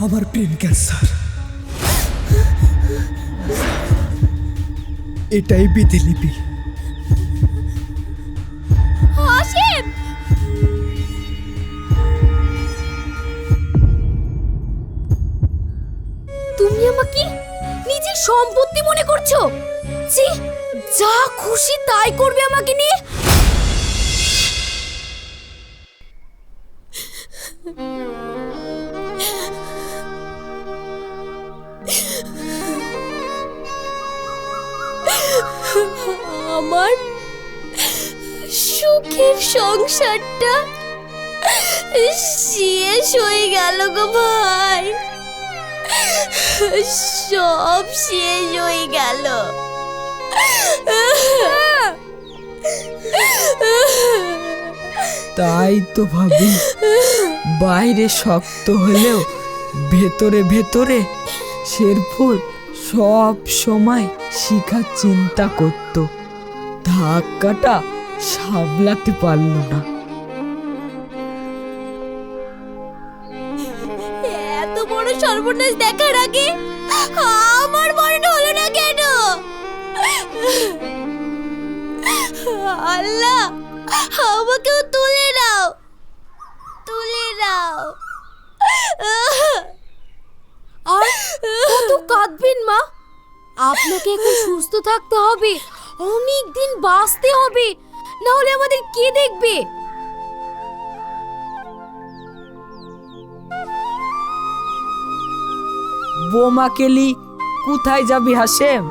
আমার brain cancer এটাই বিধিলিপি। হাসিম তুমি আমাকে নিজের সম্পত্তি মনে করছ? যা খুশি তাই করবে আমাকে নিয়ে? আমার সুখের সংসারটা শেষ হয়ে গেল গো ভাই। সব শেষ হয়ে গেল। তাই তো ভাবি, বাইরে শক্ত হলেও ভেতরে ভেতরে শেরফুল সব সময় শিখার চিন্তা করত। ধাক্কাটা সামলাতে পারল না। এত বড় সর্বনাশ দেখার আগে আমার মরণ হলো না কেন? আল্লাহ, আমাকেও তুলে নাও। তুলে নাও। আর কত কাঁদবেন মা? আপনাকে এখন সুস্থ থাকতে হবে। অনেক দিন বাঁচতে হবে। না হলে আমাদের কে দেখবে? বোমা কেলি কোথায় যাবি হাসেম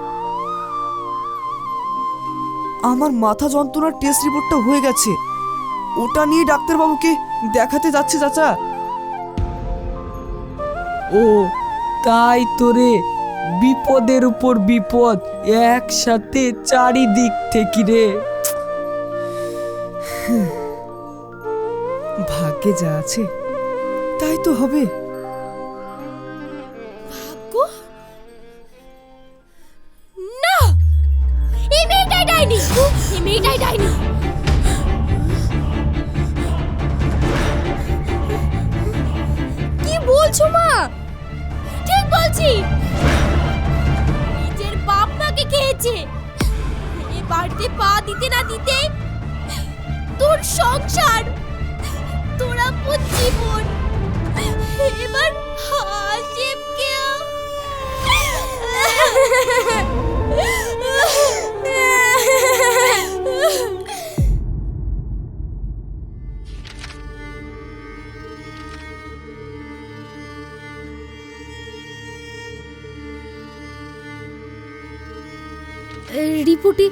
আমার মাথা যন্ত্রণার টেস্ট রিপোর্টটা হয়ে গেছে। ওটা নিয়ে ডাক্তারবাবুকে দেখাতে যাচ্ছে চাচা। ও তাই তোরে বিপদের উপর বিপদ একসাথে চারিদিক থেকে রে। ভাগ্যে যা আছে তাই তো হবে। খেয়েছে এ বাড়িতে পা দিতে না দিতে তোর সংসার তোরা জীবন এবার হাসিমকেও রিপোর্টে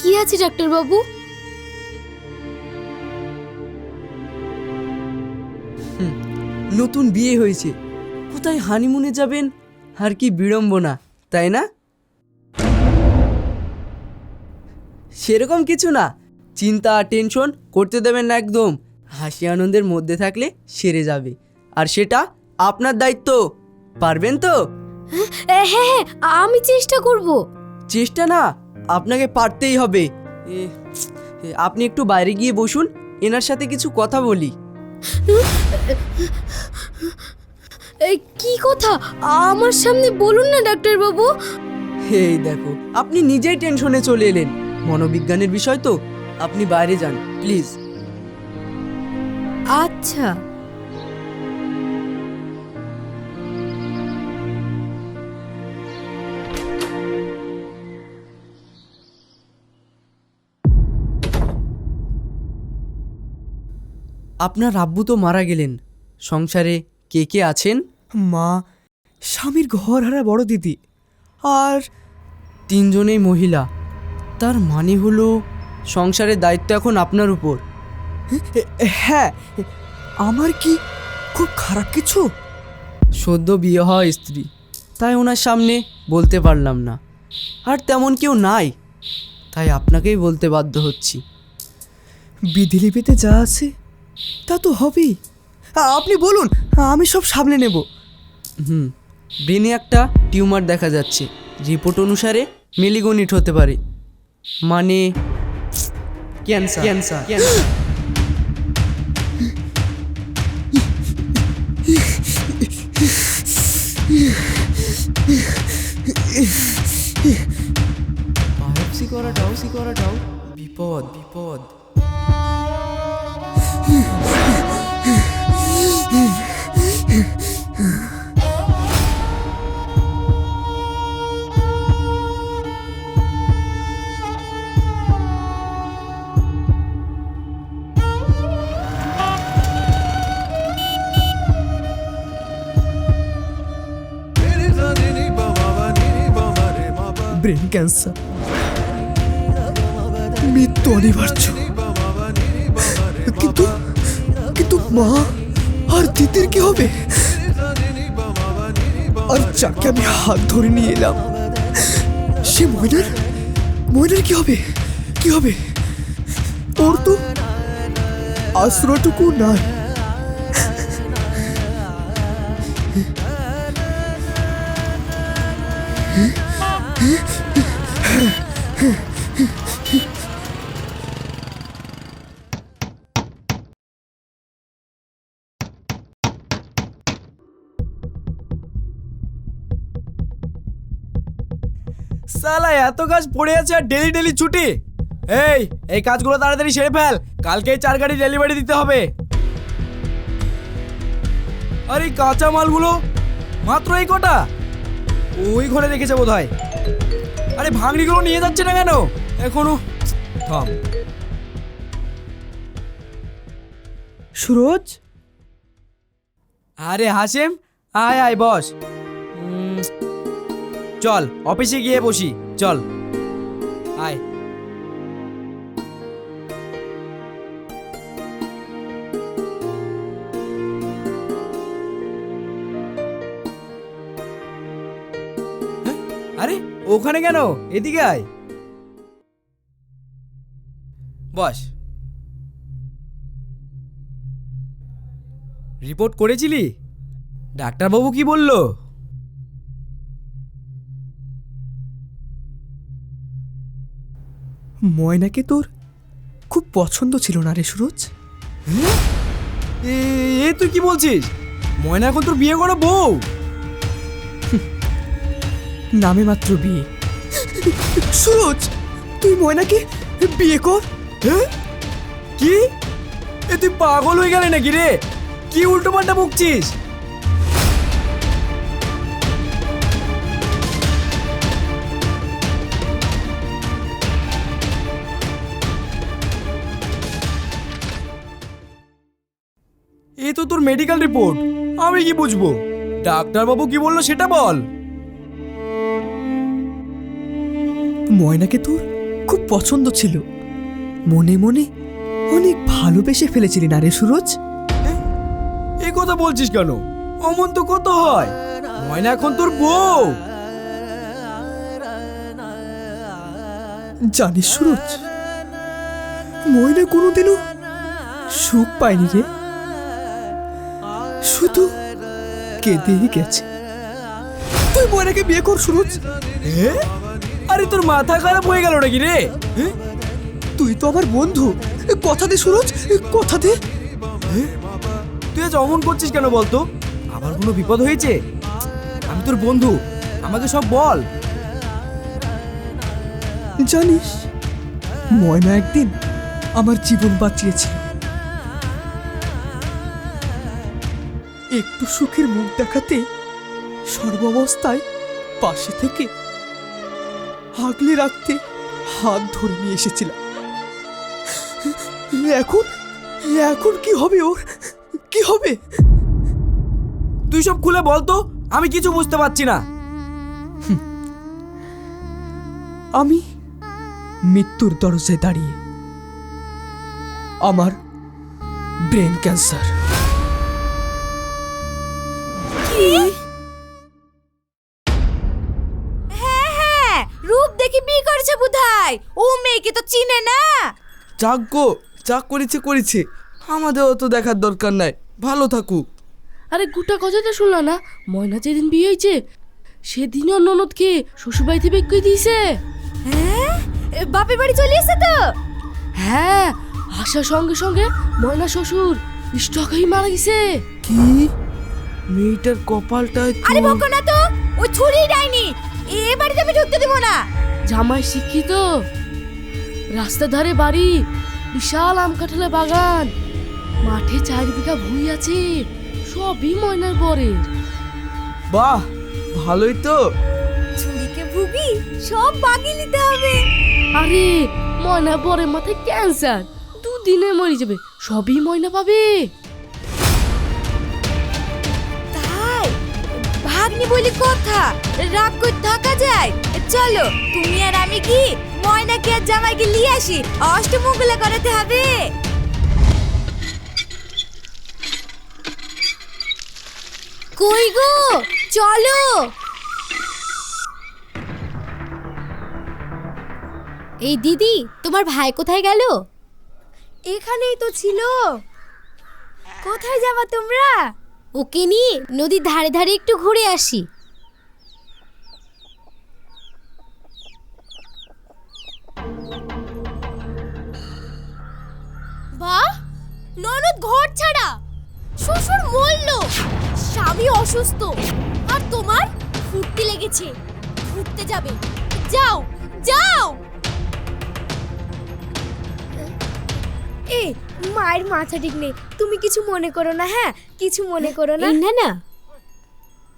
কি আছে ডাক্তার বাবু নতুন বিয়ে হয়েছে। কোথায় হানিমুনে যাবেন? আর কি বিড়ম্বনা তাই না? সেরকম কিছু না। চিন্তা আর টেনশন করতে দেবেন না একদম। হাসি আনন্দের মধ্যে থাকলে সেরে যাবে। আর সেটা আপনার দায়িত্ব পারবেন তো? হ্যাঁ হ্যাঁ আমি চেষ্টা করব। চেষ্টা না আপনাকে পারতেই হবে। এ, আপনি একটু বাইরে গিয়ে বসুন এনার সাথে কিছু কথা বলি। এই কি কথা? আমার সামনে বলুন না ডাক্তার বাবু এই দেখো আপনি নিজেই টেনশনে চলে এলেন। মনোবিজ্ঞানের বিষয় তো আপনি বাইরে যান প্লিজ। আচ্ছা। আপনার আব্বু তো মারা গেলেন। সংসারে কে কে আছেন? মা স্বামীর ঘর হারা বড় দিদি। আর তিনজনেই মহিলা। তার মানে হলো সংসারের দায়িত্ব এখন আপনার উপর। হ্যাঁ আমার কি খুব খারাপ কিছু? সদ্য বিয়ে হওয়া স্ত্রী। তাই ওনার সামনে বলতে পারলাম না। আর তেমন কেউ নাই। তাই আপনাকেই বলতে বাধ্য হচ্ছি। বিধিলিপিতে যা আছে তা তো হবেই। আপনি বলুন আমি সব সামলে নেব। হুম ব্রেনে একটা টিউমার দেখা যাচ্ছে। রিপোর্ট অনুসারে মেলিগনিট হতে পারে। মানে ক্যান্সার। ক্যান্সার। ক্যান্সার করাটাও সি করাটাও বিপদ বিপদ। ব্রেন ক্যান্সার মৃত্যু অনিবার্য। কিন্তু কিন্তু মা, আর দিদির কি হবে? আর যাকে আমি হাত ধরে নিয়ে এলাম, সে ময়নার ময়নার কি হবে? কি হবে? ওর তো আশ্রয়টুকু নাই। সালা, এত কাজ পড়ে আছে আর ডেলি ডেলি ছুটি। এই এই কাজগুলো তাড়াতাড়ি সেরে ফেল। কালকেই চার গাড়ি ডেলিভারি দিতে হবে। আর কাঁচা মালগুলো? মাত্র এই কটা? ওই ঘরে রেখেছে বোধ হয় আরে ভাঙড়িগুলো নিয়ে যাচ্ছে না কেন? এখনও থাম। সুরজ? আরে হাসেম আয় আয় বস। চল অফিসে গিয়ে বসি চল। আয়। হ্যাঁ? আরে ওখানে কেন? এদিকে আয়। বস। রিপোর্ট করেছিলি? ডাক্তারবাবু কি বলল? ময়নাকে তোর খুব পছন্দ ছিল না রে সুরজ? এ তুই কি বলছিস? ময়না এখন তোর বিয়ে করা বউ। নামে মাত্র বিয়ে। সুরজ তুই ময়নাকে বিয়ে কর? কি? এ তুই পাগল হয়ে গেলে নাকি রে? কি উল্টো পাল্টা বকছিস? এ তো তোর মেডিকেল রিপোর্ট আমি কি বুঝব? ডাক্তারবাবু কি বলল সেটা বল। ময়নাকে তোর খুব পছন্দ ছিল। মনে মনে অনেক ভালোবেসে ফেলেছিলি না রে সুরজ? এই কথা বলছিস কেন? অমন তো কত হয়? ময়না এখন তোর বউ। জানিস সুরজ ময়না কোনোদিনও সুখ পায়নি রে। শুধু কেঁদেই গেছে। তুই ময়নাকে বিয়ে কর সুরজ। এ? আরে তোর মাথা খারাপ হয়ে গেল নাকি রে? এ? তুই তো আমার বন্ধু। কথা দে সুরজ কথা দে। তুই আজ অমন করছিস কেন বলতো? আমার কোনো বিপদ হয়েছে? আমি তোর বন্ধু আমাকে সব বল। জানিস ময়না একদিন আমার জীবন বাঁচিয়েছে। একটু সুখের মুখ দেখাতে সর্বাবস্থায় পাশে থেকে আগলে রাখতে হাত ধরে নিয়ে এসেছিলাম। এখন? এখন কি হবে ওর? কি হবে? তুই সব খুলে বল তো আমি কিছু বুঝতে পারছি না। আমি মৃত্যুর দরজায় দাঁড়িয়ে আমার ব্রেন ক্যান্সার। হ্যাঁ হ্যাঁ রূপ দেখে বিয়ে করেছে বুধাই ও মেয়েকে তো চিনে না। গো যা করেছে করেছে। আমাদের অত দেখার দরকার নাই। ভালো থাকুক। আরে গোটা কথাটা শুনলা না? ময়না যেদিন বিয়ে হয়েছে সেদিনই ওর ননদকে শ্বশুরবাড়ি থেকে বের করে দিয়েছে। হ্যাঁ? এ, বাপের বাড়ি চলে এসে তো? হ্যাঁ আসার সঙ্গে সঙ্গে ময়না শ্বশুর স্টক হয়ে মারা গেছে। কি? মেয়েটার কপালটায় তো আরে বকো না তো ওই ছুরি ডাইনি এ বাড়িতে আমি ঢুকতে দেবো না। জামাই শিক্ষিত। রাস্তার ধারে বাড়ি বিশাল আম কাঁঠালের বাগান। মাঠে চার বিঘা ভুই আছে সবই ময়নার পরে বাহ ভালোই তো। ঝুড়িকে ভুগি সব বাগিয়ে নিতে হবে। আরে ময়না পরে মাথায় ক্যান্সার। দুদিনে মরে যাবে সবই ময়না পাবে। তাই? ভাগ্নি বলি কথা রাগ করে থাকা যায়। চলো তুমি আর আমি কি ময়নাকে আর জামাইকে নিয়ে আসি। অষ্টমঙ্গলা করাতে হবে। কই গো? চলো। এই দিদি, তোমার ভাই কোথায় গেল? এখানেই তো ছিল। কোথায় যাবা তোমরা? ওকে নিয়ে নদীর ধারে ধারে একটু ঘুরে আসি। ঘর ছাড়া। শ্বশুর মরল। স্বামী অসুস্থ। আর তোমার ফুর্তি লেগেছে। ঘুরতে যাবে। যাও যাও। এ মায়ের মাথা ঠিক নেই। তুমি কিছু মনে করো না হ্যাঁ? কিছু মনে করো না? না না।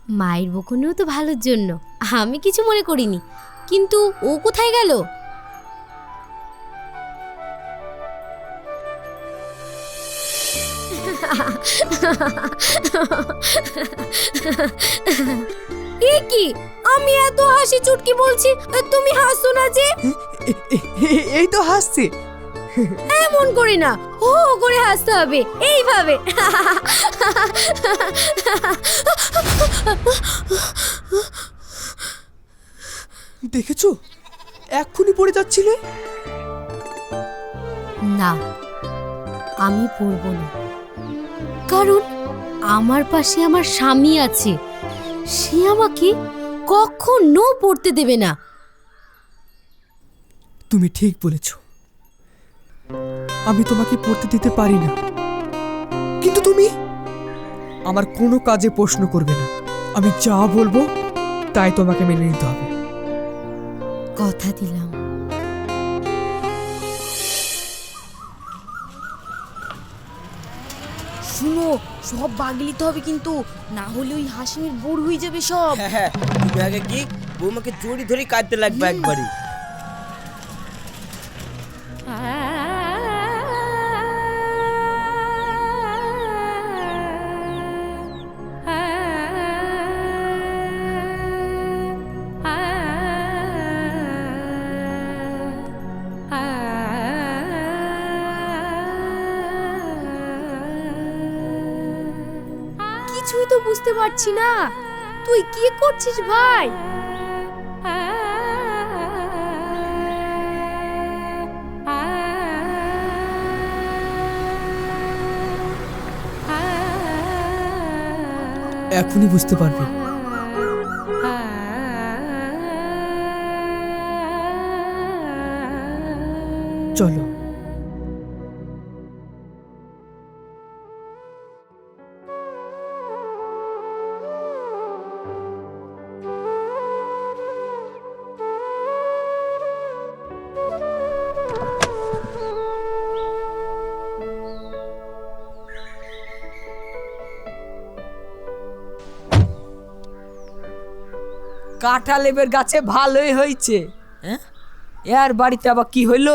মায়ের বকুনেও তো ভালোর জন্য। আমি কিছু মনে করিনি। কিন্তু ও কোথায় গেল? এ কি? আমি এত হাসি চুটকি বলছি তুমি হাসছো না যে। এই তো হাসছে। এমন করে না হো হো করে হাসতে হবে এইভাবে। দেখেছ? এক্ষুনি পড়ে যাচ্ছিলে? না আমি পড়ব না। কারণ আমার পাশে আমার স্বামী আছে। সে আমাকে কখনো পড়তে দেবে না। তুমি ঠিক বলেছ। আমি তোমাকে পড়তে দিতে পারি না। কিন্তু তুমি আমার কোনো কাজে প্রশ্ন করবে না। আমি যা বলব তাই তোমাকে মেনে নিতে হবে। কথা দিলাম। শুনো সব বাগলিতে হবে কিন্তু। না হলে ওই হাসিমির বোর হয়ে যাবে সব। হ্যাঁ হ্যাঁ তুমি আগে কি বৌমাকে চুরি ধরে কাঁদতে লাগবে একবারই। পারছি না। তুই কি করছিস ভাই? এখনই বুঝতে পারবে। চলো। কাঁঠা লেবের গাছে ভালোই হয়েছে। হ্যাঁ? এর বাড়িতে আবার কি হইল?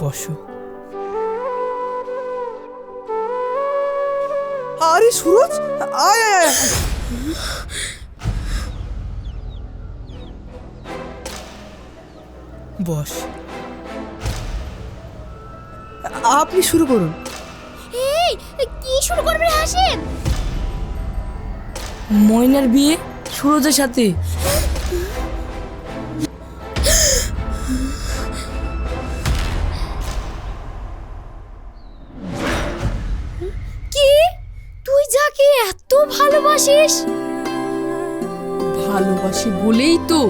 বসো। আরে সুরজ আয়। বস। আপনি শুরু করুন। এই কি শুরু করবে হাসিম? ময়নার বিয়ে সুরজের সাথে। কি? তুই যাকে এত ভালোবাসিস? ভালোবাসি বলেই তো।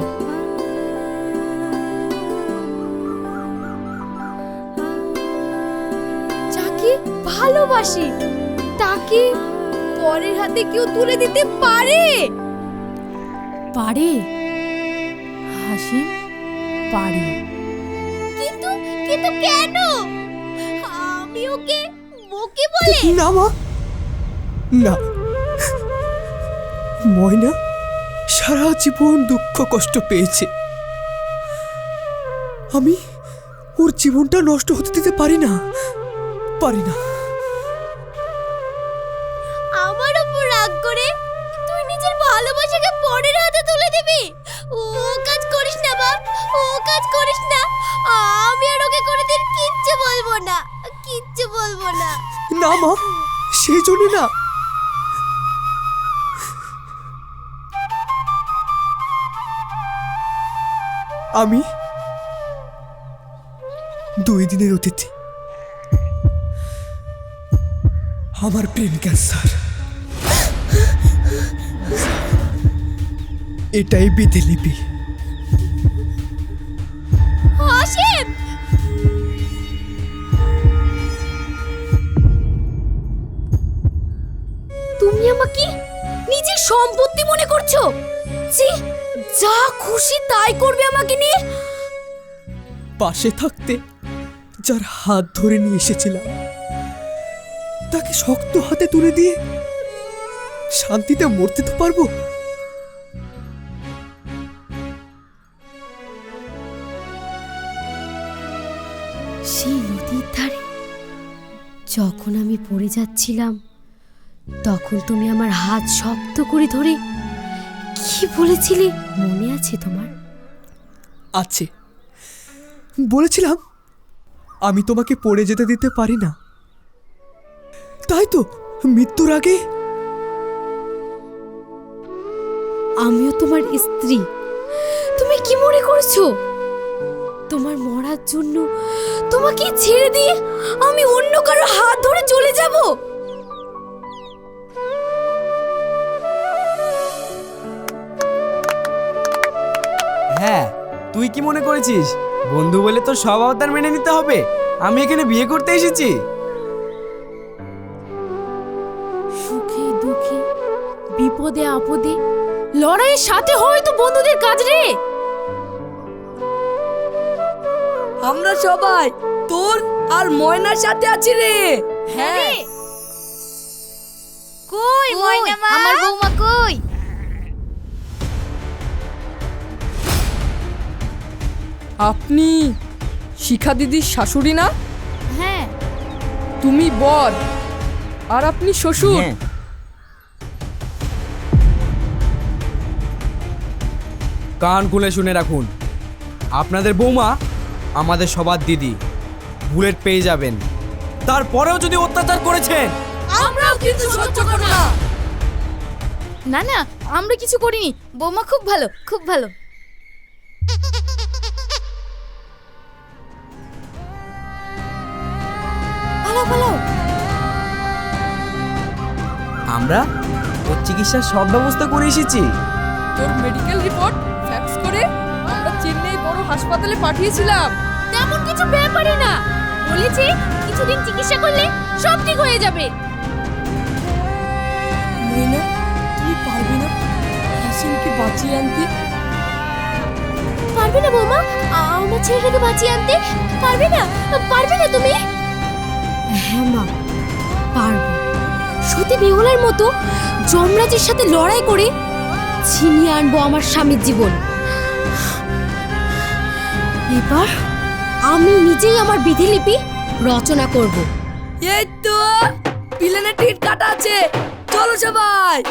ভালোবাসি তাকে পরের হাতে কেউ তুলে দিতে পারে? পারে। হাসিম পারে। কিন্তু কিন্তু কেন? আমি ওকে বকে বলে। না মা। না। ময়না সারা জীবন দুঃখ কষ্ট পেয়েছে। আমি ওর জীবনটা নষ্ট হতে দিতে পারি না। পারি না। আমি দুই দিনের অতিথি। আমার ব্রেন ক্যান্সার। এটাই বিধি লিপি হাসিম তুমি আমাকে নিজের সম্পত্তি মনে করছ? জি যা খুশি তাই করবে আমাকে নিয়ে। পাশে থাকতে যার হাত ধরে নিয়ে এসেছিলাম তাকে শক্ত হাতে তুলে দিয়ে শান্তিতে মরতে তো পারব। সেই নদীর ধারে যখন আমি পড়ে যাচ্ছিলাম তখন তুমি আমার হাত শক্ত করে ধরে কি বলেছিলে? মনে আছে তোমার? আছে। বলেছিলাম আমি তোমাকে পড়ে যেতে দিতে পারি না। তাই তো মৃত্যুর আগে। আমিও তোমার স্ত্রী। তুমি কি মনে করছ? তোমার মরার জন্য তোমাকে ছেড়ে দিয়ে আমি অন্য কারও হাত ধরে চলে যাব? হ্যাঁ তুই কি মনে করেছিস? বন্ধু বলে তো সব অবতার মেনে নিতে হবে? আমি এখানে বিয়ে করতে এসেছি। সুখে দুঃখে বিপদে আপদে লড়াইয়ের সাথে হয় তো বন্ধুদের কাজ রে। আমরা সবাই তোর আর ময়নার সাথে আছি রে। হ্যাঁ। কই? ময়না মা? আমার বৌমা কই? আপনি শিখা দিদির শাশুড়ি না? হ্যাঁ। তুমি বর আর আপনি শ্বশুর। হ্যাঁ। কান খুলে শুনে রাখুন আপনাদের বৌমা আমাদের সবার দিদি বুলেট পেয়ে যাবেন। তারপরেও যদি অত্যাচার করেছেন আমরাও কিন্তু সহ্য করব না। না না আমরা কিছু করিনি। বৌমা খুব ভালো খুব ভালো। পালাও পালাও আমরা ওর চিকিৎসার সব ব্যবস্থা করে এসেছি। তোর মেডিকেল রিপোর্ট ফ্যাক্স করে আমরা চেন্নাই বড় হাসপাতালে পাঠিয়েছিলাম। তেমন কিছু ব্যাপারে না। বলেছে কিছুদিন চিকিৎসা করলে সব ঠিক হয়ে যাবে। ময়না তুমি পারবে না? হাসিমকে বাঁচিয়ে আনতে। পারবে না বৌমা? আমার ছেলেটাকে বাঁচিয়ে আনতে? পারবে না? পারবে না তুমি? হ্যাঁ মা, পারব। সতী বিহলার মতো যমরাজের সাথে লড়াই করে ছিনিয়ে আনব আমার স্বামীর জীবন। এবার আমি নিজেই আমার বিধিলিপি রচনা করব। এই তো পিলানের টিকিট কাটা আছে। চলো সবাই।